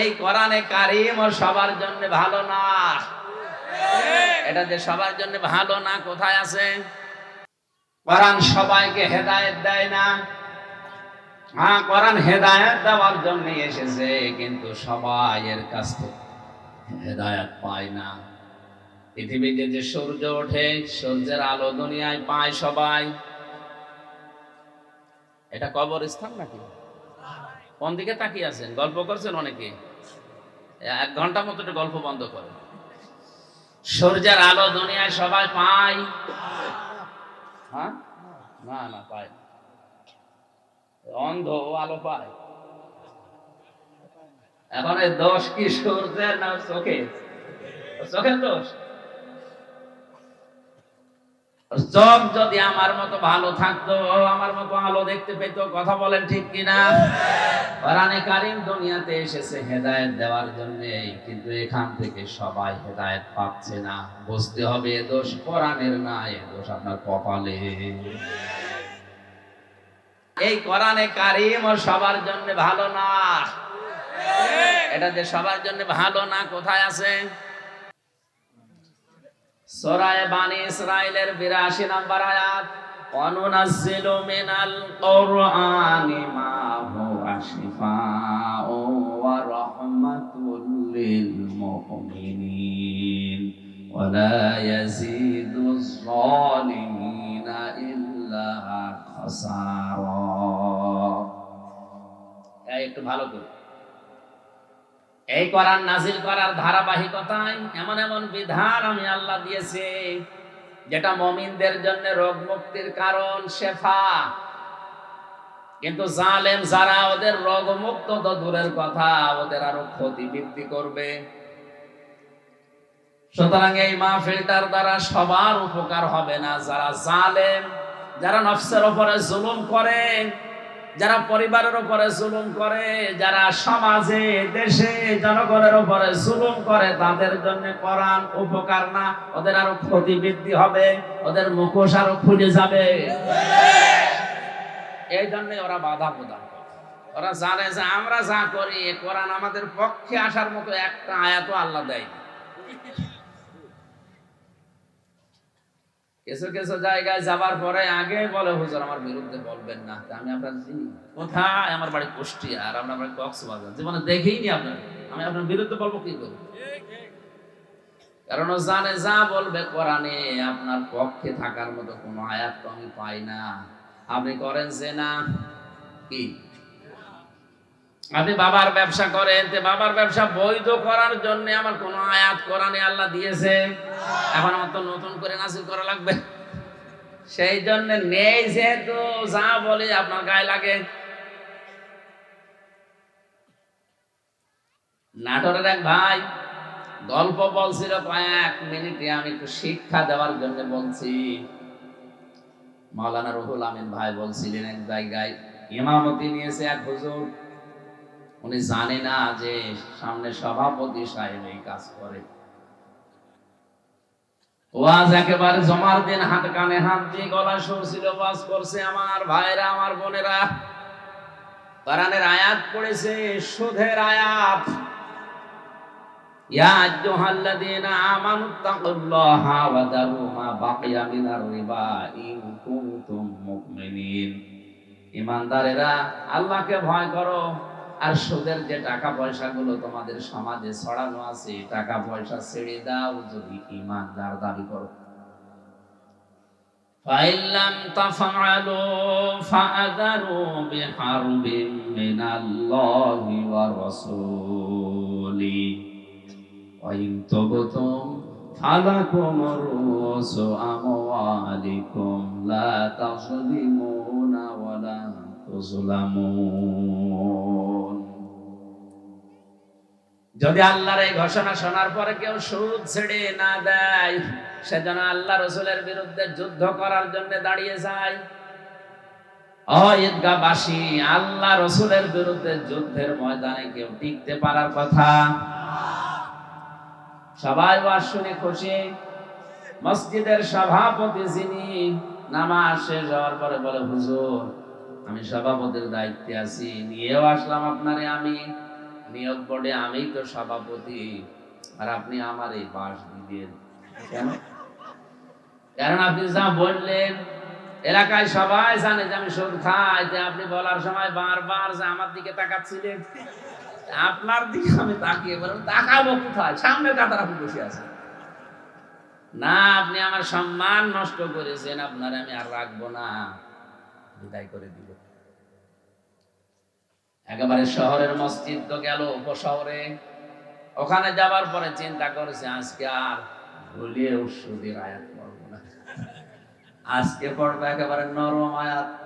এই কোরআনে কারিম ও সবার জন্য ভালো না। এটা যে সবার জন্য ভালো না, কোথায় আছে? কোরআন সবাইকে হেদায়েত দেয় না। হ্যাঁ কোরআন হেদায়েত দেওয়ার জন্য এসেছে, কিন্তু সবাই এর কাছ থেকে হেদায়েত পায় না। পৃথিবীতে যে সূর্য ওঠে, সূর্যের আলো দুনিয়ায় পায় সবাই। এটা কবরস্থান নাকি? কোন দিকে তাকিয়ে আছেন? গল্প করছেন অনেকে। এক ঘণ্টা মতো গল্প বন্ধ করে সূর্যের আলো দুনিয়ায় সবাই পায়। হ্যাঁ? না না, পায় অন্ধ আলো পায়। এখন দোষ কি সূর্যের না চোখে চোখের দোষ? চোখ যদি আমার মতো ভালো থাকতো, আমার মতো আলো দেখতে পেত, কথা বলেন ঠিক কিনা? কোরআনে কারিম দুনিয়াতে এসেছে হেদায়েত দেওয়ার জন্য, কিন্তু এখান থেকে সবাই হেদায়েত পাচ্ছে না। বুঝতে হবে এ দোষ কোরআনের না, এ দোষ আপনার কপালে। এই কোরআনে কারিম ও সবার জন্য ভালো না। এটা যে সবার জন্য ভালো না, কোথায় আছে? সূরায়ে বানি ইসরাইলের 82 নম্বর আয়াত মিনাল কুরআনি মা হুয়া রাহমাতুল লিল মুমিনিন ইয়াজিদু যালিমিনা ইল্লা খাসারা. একটু ভালো করে। এই কোরআন নাজিল করার ধারাবাহিকতায় এমন এমন বিধান আমি আল্লাহ দিয়েছি, যেটা মমিনদের জন্য রোগ মুক্তির কারণ, শেফা। কিন্তু জালেম যারা, ওদের রোগ মুক্ত তো দূরের কথা, ওদের আরও ক্ষতি বৃদ্ধি করবে। সুতরাং এই মাহফিলটার দ্বারা সবার উপকার হবে না। যারা জালেম, যারা নফসের উপরে জুলুম করে যারা পরিবারের উপরে জুলুম করে, যারা সমাজে, দেশে, জনগণের উপরে জুলুম করে, তাদের জন্য কোরআন উপকার না। ওদের আরও ক্ষতি বৃদ্ধি হবে, ওদের মুখোশ আরও খুলে যাবে। এই জন্য ওরা বাধা প্রদান ওরা জানে যে আমরা যা করি কোরআন আমাদের পক্ষে আসার মতো একটা আয়াত আল্লাহ দেয় কিছু কিছু জায়গায় যাবার পরে আগে বলে, হুজুর, আমার বিরুদ্ধে বলবেন না। আমি আপনার কোথায়? আমার বাড়ি কুষ্টিয়া আর আপনার বাড়ি কক্সবাজার। জীবনে দেখেইনি আপনার। আমি আপনার বিরুদ্ধে বলব কি করে? কারণ জানে, যা বলবে কোরআনে, আপনার পক্ষে থাকার মতো কোনো আয়াত তো আমি পাই না। আপনি করেন যে না, কি? আপনি বাবার ব্যবসা করেন, তে বাবার ব্যবসা বৈধ করার জন্য আমার কোনো আয়াত, কোরআনে আল্লাহ দিয়েছে। এখন আমার তো নতুন করে নাসিল করা লাগবে। সেই জন্য নেই যেহেতু, যা বলে আপনার গায়ে লাগে। নাটোরের এক ভাই গল্প বলছিল কয়েক মিনিটে, আমি একটু শিক্ষা দেওয়ার জন্য বলছি। মাওলানা রুহুল আমিন ভাই বলছিলেন এক জায়গায়, ইমামতি নিয়েছে এক হুজুর। উনি জানে না যে সামনে সভাপতি সাহেব এই কাজ করে। ওয়াজ একেবারে জমার দিন, হাত কানে হাত দিয়ে গলা সরছিল, ওয়াজ করছে, আমার ভাইরা, আমার বোনেরা, কোরআনের আয়াত পড়েছে আয়াত। ইয়া আমানু ওয়া দারু মা বাকিয়া মিনার রিবা ইন কুনতুম মুমিনিন। আল্লাহকে ভয় করো আর সুদের যে টাকা পয়সাগুলো তোমাদের সমাজে ছড়ানো আছে টাকা পয়সা ছেড়ে দাও যদি ইমানদার দাবি করো فإن لم تفعلوا فأذنوا بحرب من الله ورسوله وإن تبتم فلكم رؤوس أموالكم لا تظلمون ولا تظلمون যদি আল্লাহর এই ঘোষণা শোনার পরে কেউ সুদ ছেড়ে না দেয়, সেজন্য আল্লাহ রসুলের বিরুদ্ধে যুদ্ধ করার জন্য দাঁড়িয়ে যায়। ও ঈদগাহবাসী আল্লাহ রসুলের বিরুদ্ধে যুদ্ধের ময়দানে কেউ টিকতে পারার কথা। সবাই শুনে খুশি। মসজিদের সভাপতি যিনি, নামাজ শেষ হওয়ার পরে বলে, হুজুর আমি সভাপতির দায়িত্বে আছি, নিয়েও আসলাম আপনারে আমি, নিয়োগ বোর্ডে আমি তো সভাপতি, আর আপনি আমার এই পাশ দিবেন কেন? কারণ আপনি যা বললেন, এলাকায় সবাই জানে যে আমি সুদ খাই যে আপনি বলার সময় বারবার যে আমার দিকে তাকাচ্ছিলেন। আপনার দিকে আমি তাকিয়ে বললাম, তাকাবো কোথায়? সামনে কাতার আপনি বসে আছেন না, আপনি আমার সম্মান নষ্ট করেছেন, আপনার আমি আর রাখব না। বিদায় করে দিল। একেবারে শহরের মসজিদ তো গেল উপশহরে। ওখানে যাবার পরে চিন্তা করেছে, আজকে আর ভুলিয়ে উৎসদের আয়াত পড়ব না। আজকে পড়ব একেবারে নরম আয়াত।